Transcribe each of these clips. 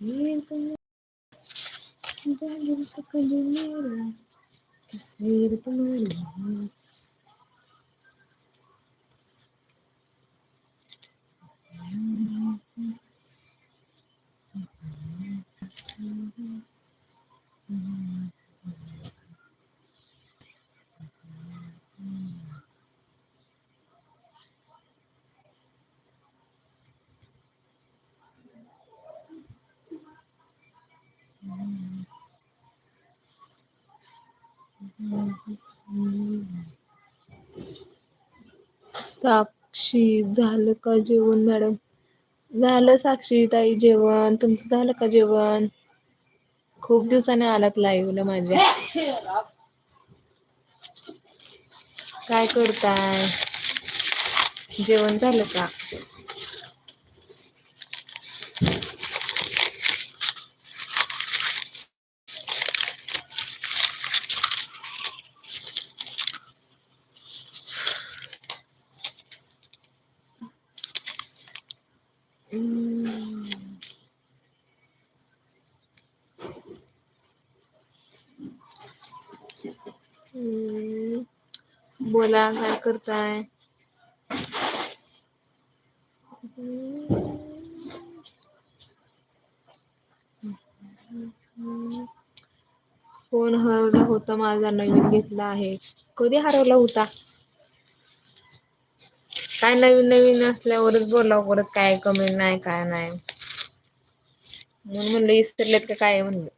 Sabihin ko na, ang dahil sa kalimera, kasi ito malamot. साक्षी झालं का जेवण madam? झालं साक्षी ताई जेवण. तुमचं झालं का जेवण? खूप दिवसाने आलात लाईव्हला माझ्या. काय करताय? जेवण झालं का? बोला काय करताय? फोन हरवला होता माझा नवीन घेतला आहे. कधी हरवला होता? काय नवीन नवीन असल्यावरच बोलाव परत काय कमी नाही काय नाही. म्हणून म्हणलं इसरलेत का काय? म्हणलं.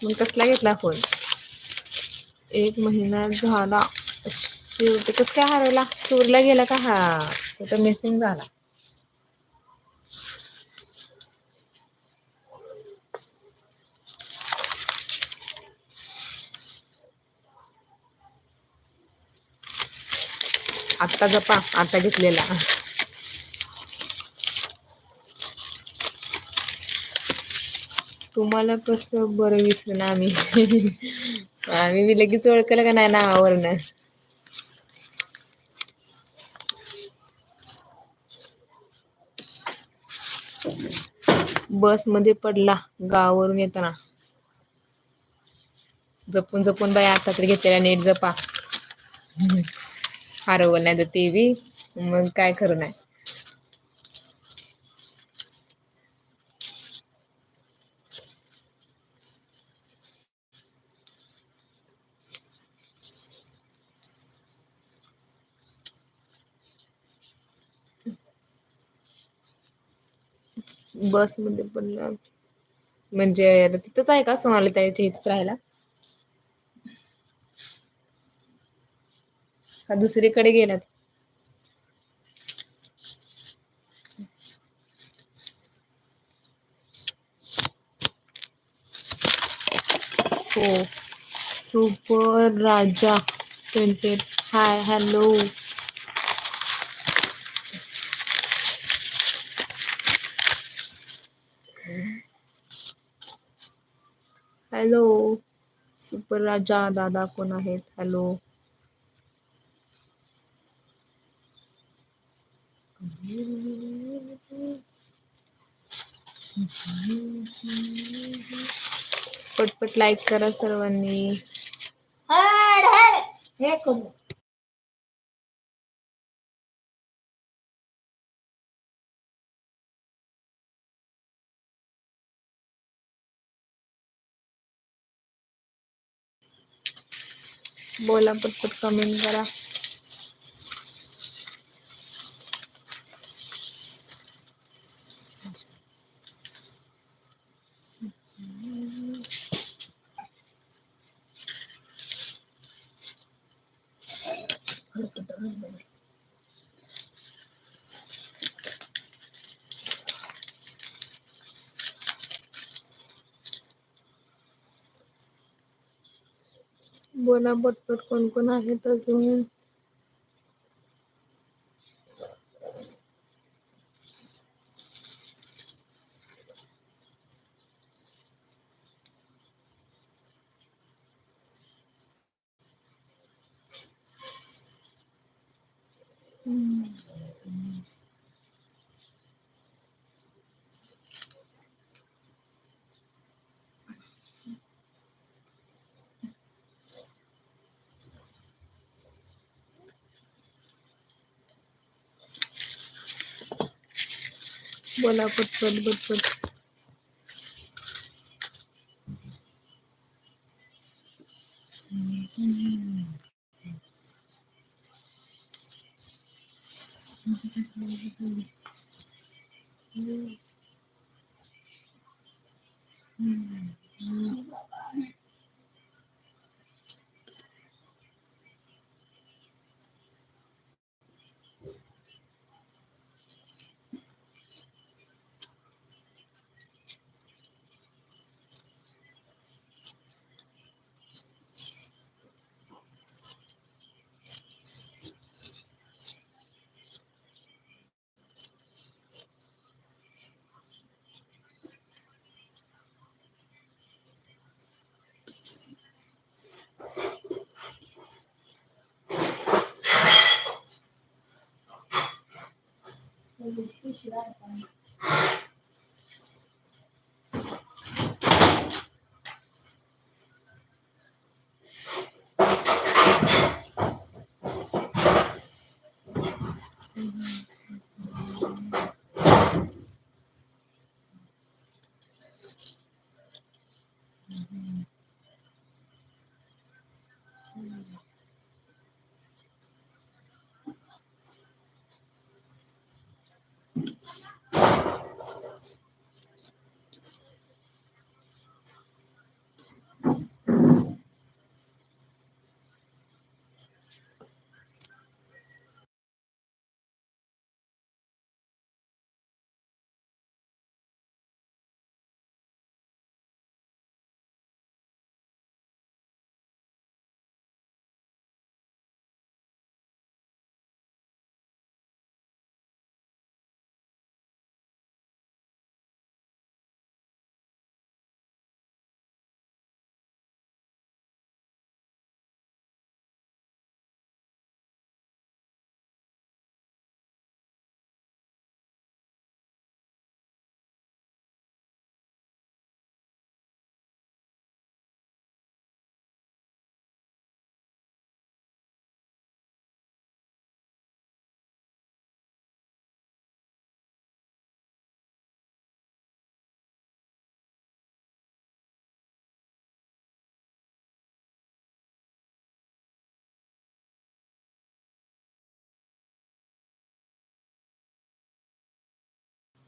मग कसला घेतला फोन एक महिना झाला. शेवटी कस काय हरवला? चोरला गेला का? हा कुठं मिसिंग झाला. आत्ता जपा आता घेतलेला. तुम्हाला कसं बरं विसरू ना आम्ही? आम्ही मी लगेच ओळखलं का नाही नावावरनं? बसमध्ये पडला गावावरून येताना. जपून जपून बाई आता तरी घेतलेला नीट जपा. हरवलं नाही तर ते बी. मग काय खरं नाही. बसमध्ये म्हणजे आता तिथंच आहे का सोनाली ताईच्या इथंच राहायला? का दुसरीकडे गेलात? हो. Super Raja. Twenty hi hello hello super Raja दादा को आहेत हॅलो पटपट लाइक करा सर्वांनी हे करू बोला पटपट कमेंट करा बोला पटपट कोण कोण आहेत अजून? बोला पटपट पटपट. 其他的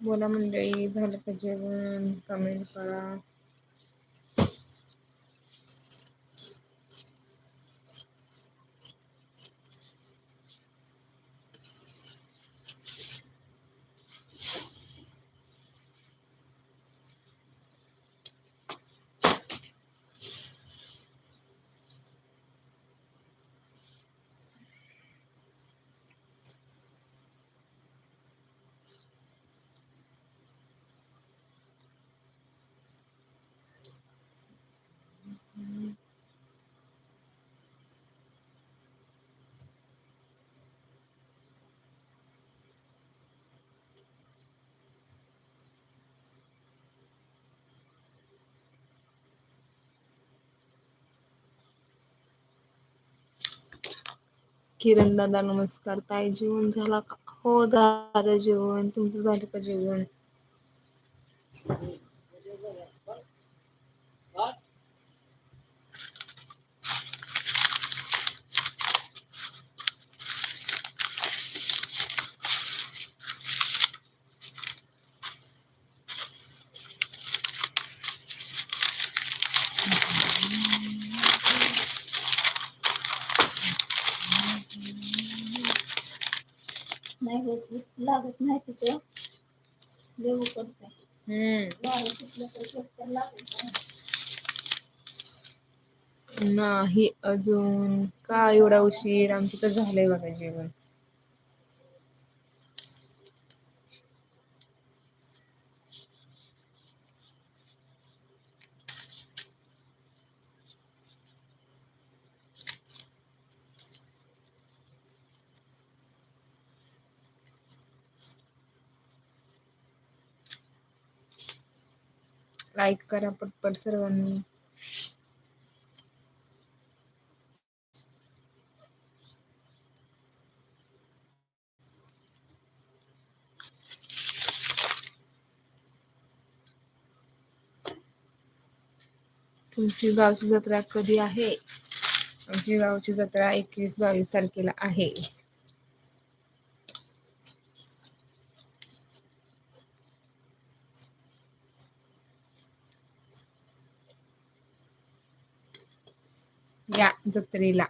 बोला मंडळी झालं का जेवण? कमेंट करा. किरण दादा नमस्कार. ताई जेवण झाला का? हो दादा जेवण. तुमचं झालं का जेवण नाही होत लागत नाही तिथं. देऊ करते. नाही अजून. का एवढा उशीर? आमचं तर झालंय बघा जेवण. लाईक करा पटपट सर्वांनी. तुमची गावची जत्रा कधी आहे? आमची गावची जत्रा एकवीस बावीस तारखेला आहे. Doctor Hila,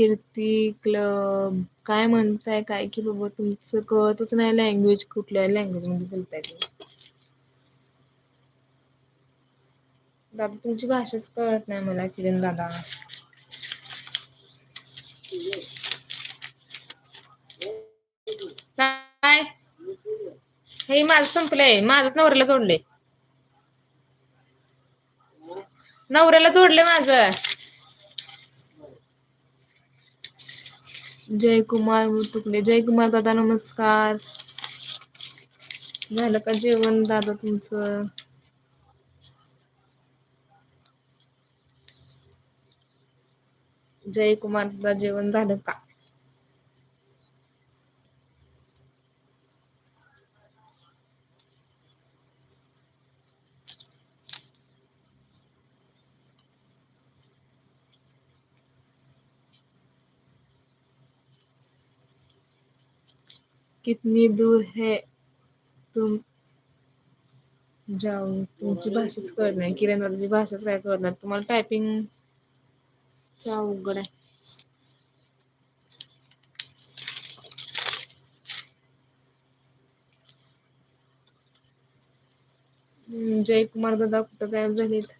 कीर्ती क्लब काय म्हणताय काय की बाबा तुमचं कळतच नाही लँग्वेज कुठल्या लँग्वेजमध्ये बोलताय तुम्ही. दादा तुमची भाषाच कळत नाही मला किरण दादा. काय? हे माझं संपलंय माझंच नवऱ्याला जोडले नवऱ्याला जोडले माझं. जयकुमार तुकडे जयकुमार दादा नमस्कार. झालं का जेवण दादा तुमचं? जयकुमार दादा जेवण झालं का? कितनी दूर है तुम? जाऊ तुमची भाषाच कळत नाही. किरण दादाची भाषाच काय कळत नाही. तुम्हाला टायपिंग अवघड आहे. जयकुमार दादा कुठं गायब झालेत?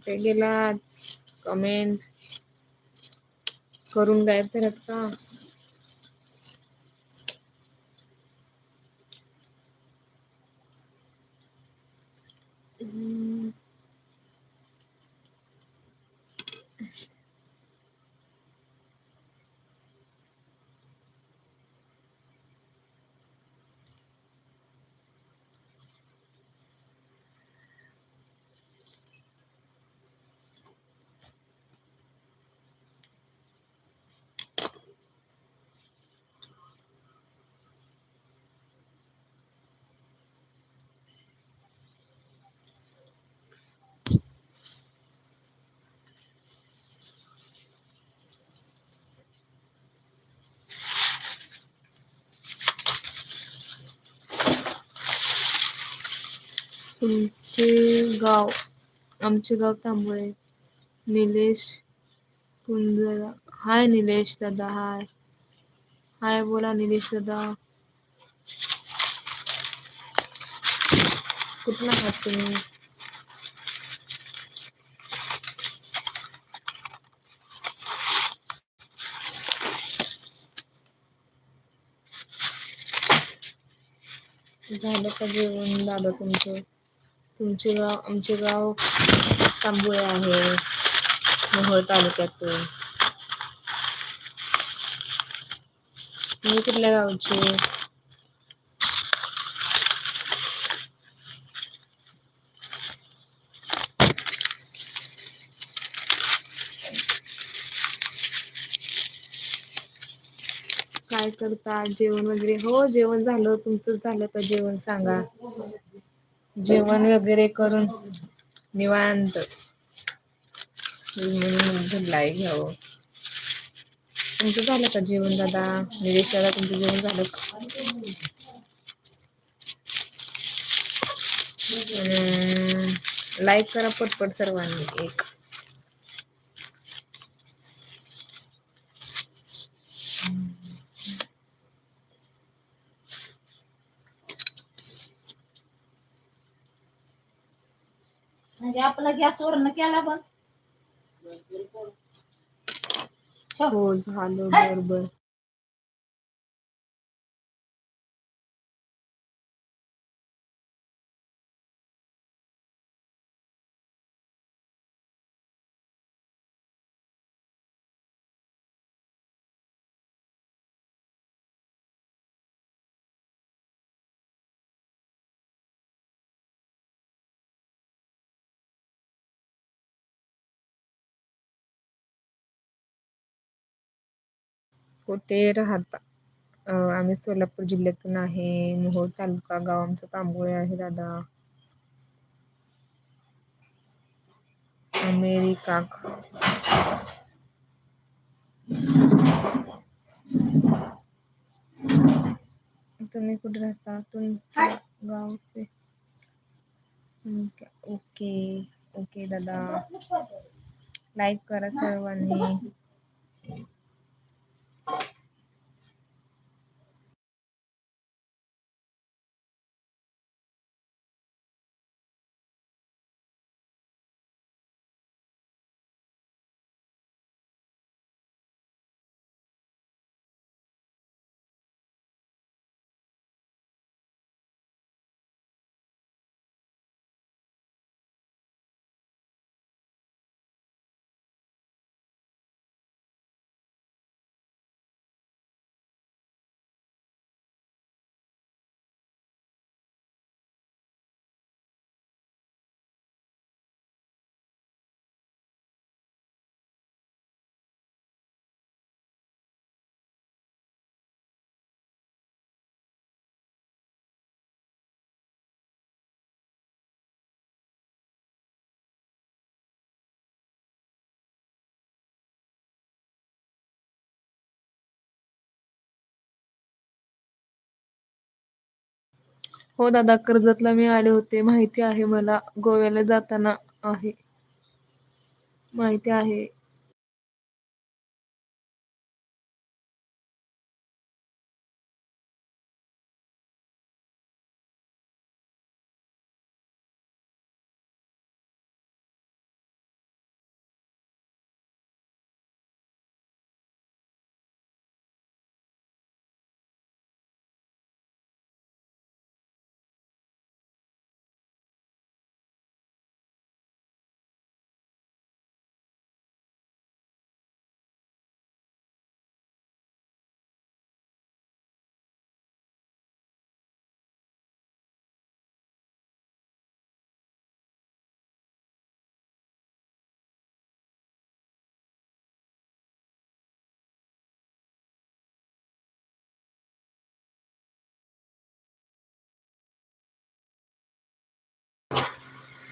कुठे गेलात कमेंट करून गायब झालात का हम्म. तुमचे गाव आमचे गाव तांबोळे निलेश कुंजरा. हाय निलेश दादा हाय. हाय बोला निलेश दादा. कुठला आहात तुम्ही? झालं का जेवण दादा तुमचं? तुमचे गाव आमचे गाव तांबुळे आहे मोहोळ तालुक्यातून. तुम्ही कुठल्या गावचे? काय करता? जेवण वगैरे? हो जेवण झालं. तुमचं झालं तर जेवण? सांगा. जेवण वगैरे करून निवांत. म्हणून घ्यावं तुमचं झालं का जेवण दादा? निलेश दादा तुमचं जेवण झालं का? लाईक करा पटपट सर्वांनी एक. आपला गॅसवरनं केला बघ. हो झालं बर कुठे राहता? आम्ही सोलापूर जिल्ह्यातून आहे. मोहोळ तालुका गाव आमचं तांबोळे आहे दादा. अमेरिका. तुम्ही कुठे राहता? तुमचं गावचे. ओके. ओके दादा. लाईक करा सर्वांनी. हो दादा कर्जतला मी आले होते. माहिती आहे मला. गोव्याला जाताना आहे. माहिती आहे.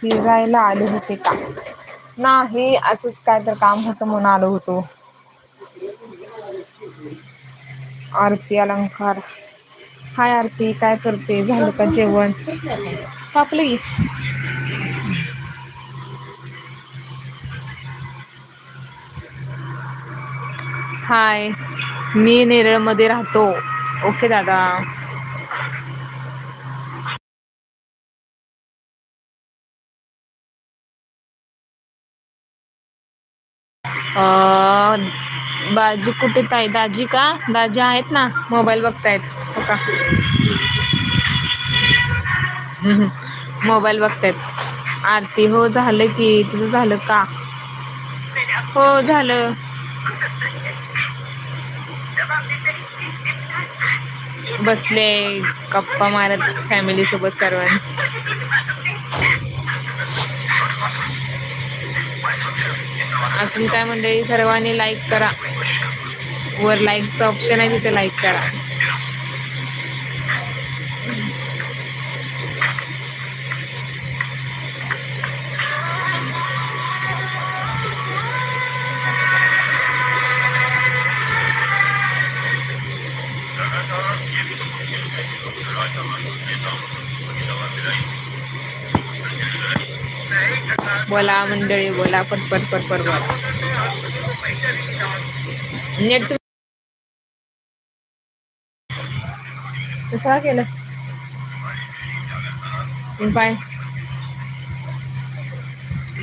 फिरायला आले होते का? नाही असंच काय तर काम होतं म्हणून आलो होतो. आरती अलंकार. हाय आरती काय करते? झालं का जेवण? कापली हाय मी नेरळमध्ये राहतो. ओके दादा. बाजी कुठे ताई? दाजी का? दाजी आहेत ना? मोबाईल बघतायत. हो का? मोबाईल बघतायत. आरती हो झालं की. तुझं झालं का? हो झालं. बसले गप्पा मारत फॅमिली सोबत सर्वांनी. अजून काय मंडळी सर्वांनी लाईक करा. वर लाईकचं ऑप्शन आहे तिथे लाईक करा. बोला मंडळी बोला पटपट पटपट बोला. नेट कसा का केलं पाय.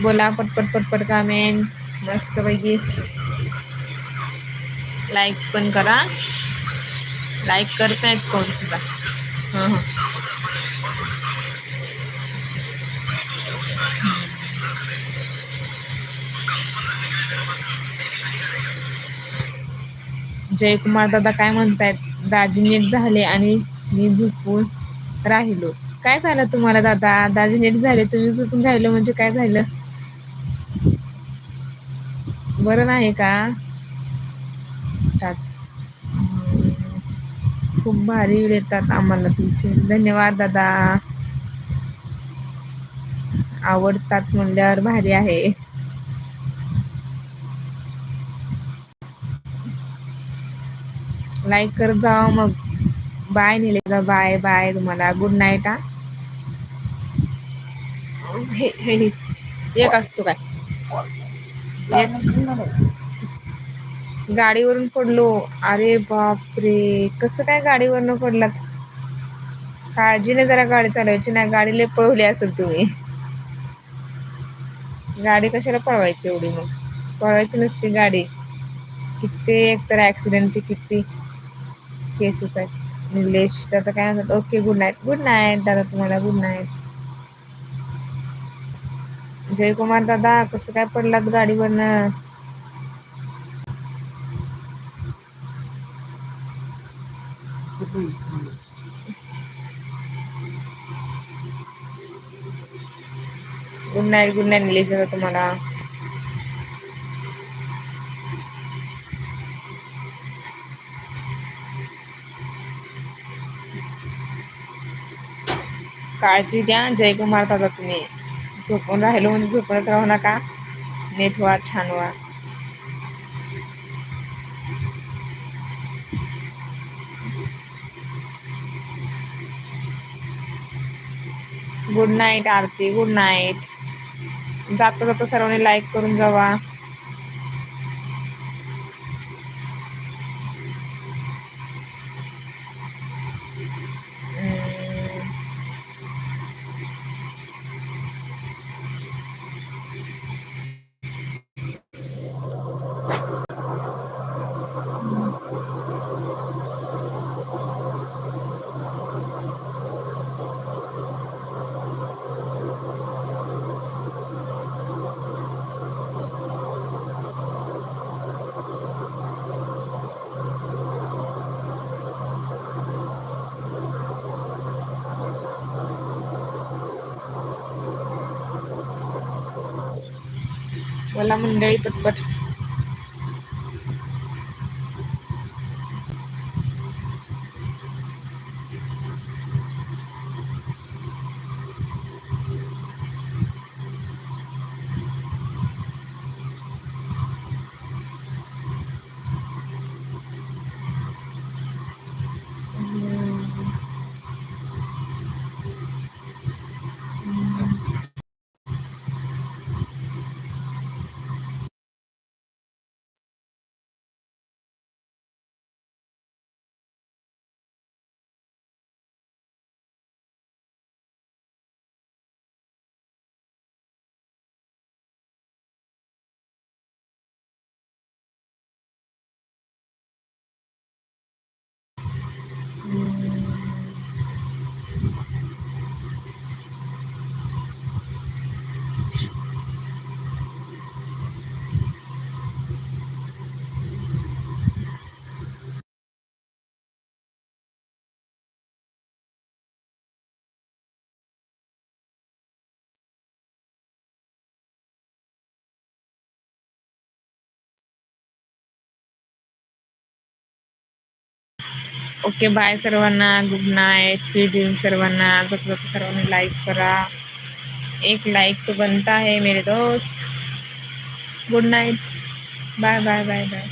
बोला पटपट पटपट कामेंट मस्त पैकी लाईक पण करा. लाईक करतायत कोण सुद्धा. हां हां. जयकुमार दादा काय म्हणतायत? दाजी नीट झाले आणि मी झोपून राहिलो. काय झालं तुम्हाला दादा? दाजी नीट झाले तुम्ही झोपून राहिलो म्हणजे काय झालं? बरं नाही का? खूप भारी येतात आम्हाला तुमचे. धन्यवाद दादा. आवडतात म्हणल्यावर भारी आहे. लाईक करत जावा मग. बाय निलेगा बाय बाय तुम्हाला. गुड नाईट हा. हे एक असतो काय? गाडीवरून पडलो. अरे बापरे. कसं काय गाडीवरनं पडलात? काळजीने जरा गाडी चालवायची नाही गाडीला पळवली असेल तुम्ही. गाडी कशाला पळवायची एवढी मग? पळवायची नसती गाडी. किती एकतर ॲक्सिडेंटचे किती केसेस आहेत. निलेश तर आता काय म्हणतात okay good night good night दादा तुम्हाला गुड नाईट जयकुमार दादा कसं काय पडलात गाडीवरनं? Good night good night Nilesh दादा तुम्हाला काळजी द्या जयकुमार दादा तुम्ही झोपून राहिलो म्हणजे झोपत राहू नका. नेट व्हा छान व्हा. Good night Aarti good night जाता जाता सर्वांनी लाईक करून जावा. बोला मंडळी पटपट ओके बाय सर्वांना. गुड नाईट स्वीट ड्रीम सर्वांना. जप जप सर्वांनी लाईक करा. एक लाईक तो बनता है मेरे दोस्त. Good night bye bye bye bye